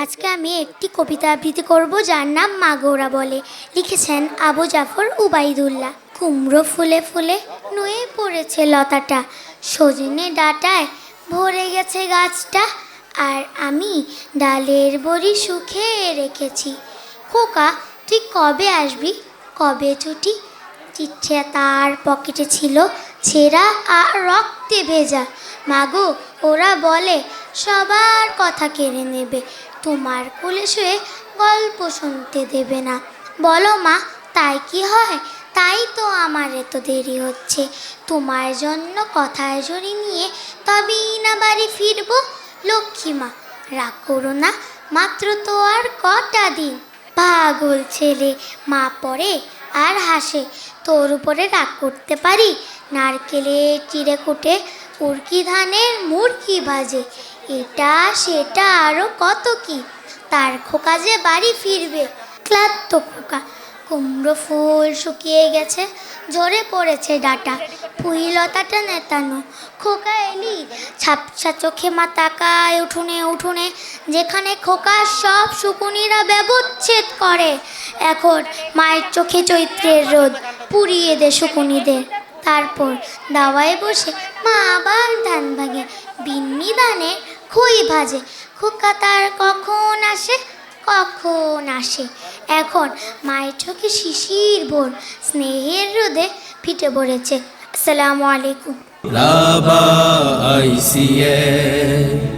আজকে আমি একটি কবিতা আবৃত্তি করব, যার নাম মাগোরা বলে। লিখেছেন আবু জাফর উবাইদুল্লাহ। কুমড়ো ফুলে ফুলে নুয়ে পড়েছে লতাটা। সজনে ডাটায় ভরে গেছে গাছটা। আর আমি ডালের বড়ি সুখে রেখেছি। খোকা, তুই কবে আসবি? কবে ছুটি? চিঠে তার পকেটে ছিল ছেঁড়া আর রক্তে ভেজা। মাগো ওরা বলে, সবার কথা কেড়ে নেবে। তোমার কোলে শুয়ে গল্প শুনতে দেবে না। বলো মা, তাই কি হয়? তাই তো আমার এত দেরি হচ্ছে। তোমার জন্য কথায় জড়ি নিয়ে তবেই না বাড়ি ফিরবো। লক্ষ্মী মা, রাগ করো না, মাত্র তো আর কটা দিন। পাগল ছেলে, মা পড়ে আর হাসে। তোর উপরে রাগ করতে পারি? নারকেলে চিড়ে কুটে ধানের মুরকি ভাজে। এটা, সেটা আরও কত কি? তার খোকা যে বাড়ি ফিরবে, ক্লান্ত খোকা। কুমড়ো ফুল শুকিয়ে গেছে, ঝরে পড়েছে ডাটা। পুইলতাটা নেতানো। খোকা এলি ছাপসা চোখে মা তাকায় উঠোনে উঠোনে, যেখানে খোকা সব শুকুনিরা ব্যবচ্ছেদ করে। এখন মায়ের চোখে চৈত্রের রোদ, পুড়িয়ে দে শুকুনিদের। তারপর দাওয়ায় বসে মা আবার ধান ভাগে বিন্নি ধানে খই ভাজে। খোকা তার কখন আসে? কখন আসে? এখন মায়ের চোখে শিশির ভোর, স্নেহের রোদে ফিটে পড়েছে। আসসালামু আলাইকুম। রাবা ICA